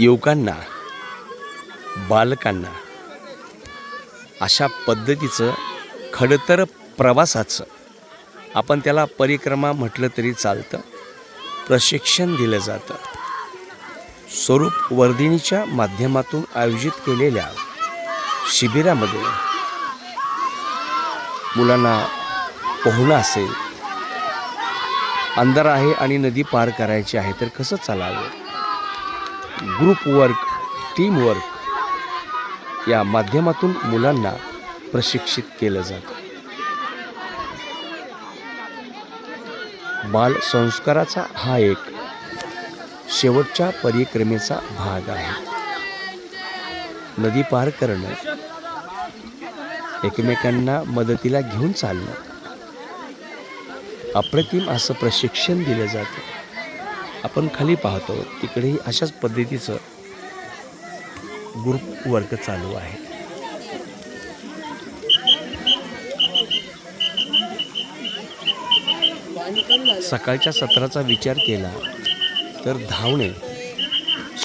युवकांना बालकांना अशा पद्धतीचं खडतर प्रवासाचं आपण त्याला परिक्रमा म्हटलं तरी चालतं प्रशिक्षण दिलं जातं. स्वरूप वर्धिनीच्या माध्यमातून आयोजित केलेल्या शिबिरामध्ये मुलांना पोहणं असेल अंधार आहे आणि नदी पार करायची आहे. तर कसं चालावं? ग्रुप वर्क टीम वर्क या माध्यमातून मुलांना प्रशिक्षित केलं जातं. बाल संस्काराचा हा एक शेवटच्या परिक्रमेचा भाग आहे. नदी पार करणं एकमेकांना मदतीला घेऊन चालणं अप्रतिम असं प्रशिक्षण दिलं जातं. आपण खाली पाहतो तिकडेही अशाच पद्धतीचं ग्रुप वर्क चालू आहे. सकाळच्या सत्राचा विचार केला तर धावणे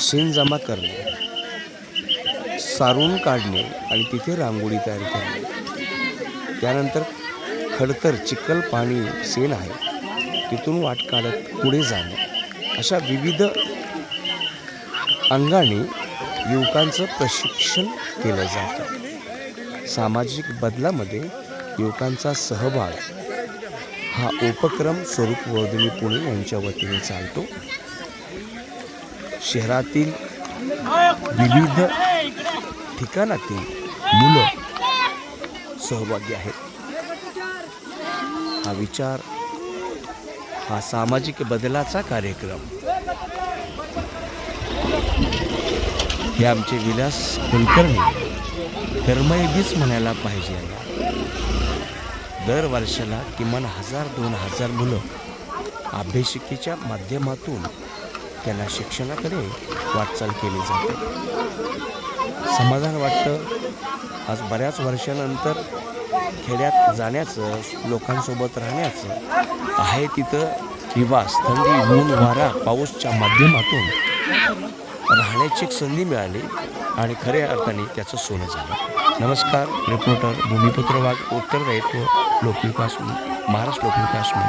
शेण जमा करणे सारून काढणे आणि तिथे रांगोळी तयार करणे. त्यानंतर खडतर चिखल पाणी शेण आहे. तिथून वाट काढत पुढे जाणे. अशा विविध अंगाने युवकांचं प्रशिक्षण केलं जातं. सामाजिक बदलामध्ये युवकांचा सहभाग हा उपक्रम स्वरूप वर्धिनी पुणे यांच्या वतीने चालतो. शहरातील विविध ठिकाणातील मुलं सहभागी आहेत. हा विचार हा सामाजिक बदलाचा कार्यक्रम. हे आमचे विलास कुलकर्णी कर्मयोगीच म्हणायला पाहिजे. दर वर्षाला किमान हजार दोन हजार मुलं अभ्यासिकेच्या माध्यमातून त्यांना शिक्षणाकडे वाटचाल केली जाते. समाधान वाटतं. आज बऱ्याच वर्षानंतर खेड्यात जाण्याचं लोकांसोबत राहण्याचं आहे तिथं निवास थंडी ऊन वारा पाऊसच्या माध्यमातून राहण्याची एक संधी मिळाली आणि खऱ्या अर्थाने त्याचं सोनं झालं. नमस्कार रिपोर्टर भूमिपुत्र वाघ उत्तरदायित्व लोकविकास महाराष्ट्र लोकविकास मंच.